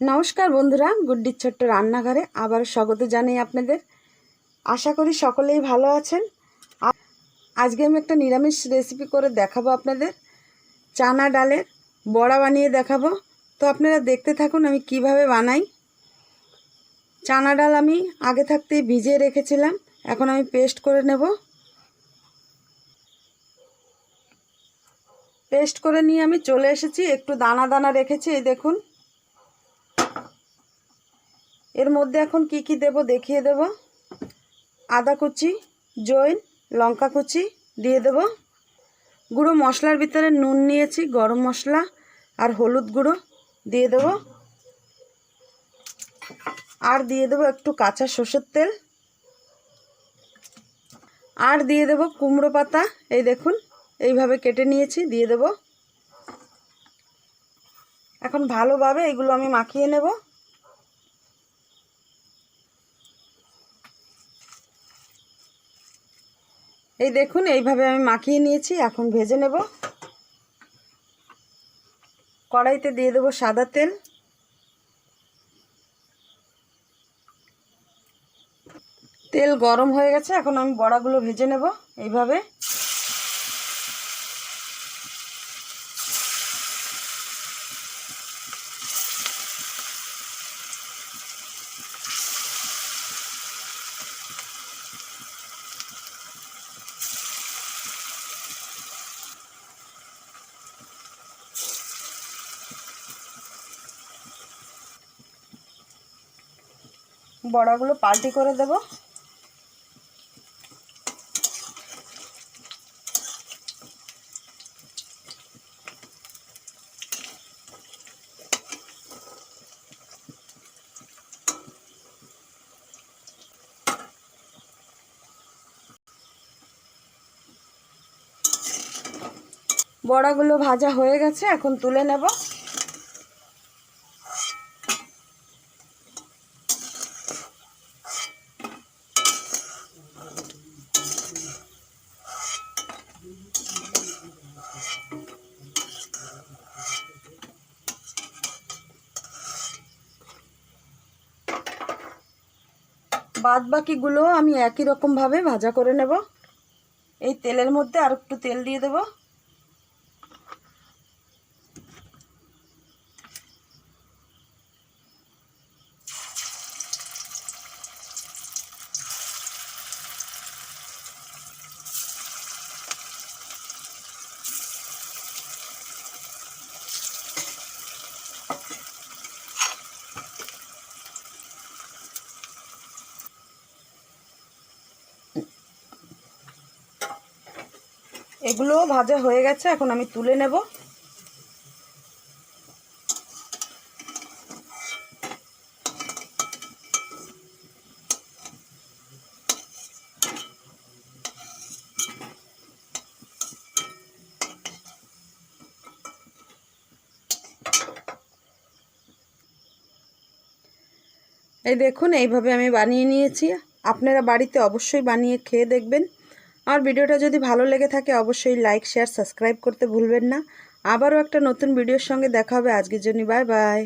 নমস্কার বন্ধুরা, গুড্ডির ছোট্ট রান্নাঘরে আবার স্বাগত জানাই আপনাদের। আশা করি সকলেই ভালো আছেন। আজকে আমি একটা নিরামিষ রেসিপি করে দেখাবো আপনাদের। চানা ডালের বড়া বানিয়ে দেখাবো। তো আপনারা দেখতে থাকুন আমি কীভাবে বানাই। চানা ডাল আমি আগে থাকতেই ভিজিয়ে রেখেছিলাম, এখন আমি পেস্ট করে নেব। পেস্ট করে নিয়ে আমি চলে এসেছি, একটু দানা দানা রেখেছি, এই দেখুন। এর মধ্যে এখন কি কি দেব দেখিয়ে দেব? আদা কুচি, জৈন, লঙ্কা কুচি দিয়ে দেব। গুঁড়ো মশলার ভিতরে নুন নিয়েছি, গরম মশলা আর হলুদ গুঁড়ো দিয়ে দেব। আর দিয়ে দেব একটু কাঁচা সর্ষের তেল। আর দিয়ে দেব কুমড়ো পাতা, এই দেখুন, এইভাবে কেটে নিয়েছি, দিয়ে দেব। এখন ভালোভাবে এগুলো আমি মাখিয়ে নেব। এই দেখুন, এইভাবে আমি মাখিয়ে নিয়েছি, এখন ভেজে নেব। কড়াইতে দিয়ে দেবো সাদা তেল। তেল গরম হয়ে গেছে, এখন আমি বড়াগুলো ভেজে নেব এইভাবে। বড়াগুলো পাল্টি করে দেব। বড়াগুলো ভাজা হয়ে গেছে এখন তুলে নেব। বাদ বাকিগুলো আমি একই রকমভাবে ভাজা করে নেব। এই তেলের মধ্যে আর একটু তেল দিয়ে দেব। এগুলোও ভাজা হয়ে গেছে, এখন আমি তুলে নেব। এই দেখুন, এইভাবে আমি বানিয়ে নিয়েছি। আপনারা বাড়িতে অবশ্যই বানিয়ে খেয়ে দেখবেন। আর ভিডিওটা যদি ভালো লেগে থাকে, অবশ্যই লাইক শেয়ার সাবস্ক্রাইব করতে ভুলবেন না। আবারও একটা নতুন ভিডিওর সঙ্গে দেখা হবে। আজকের জন্য বাই বাই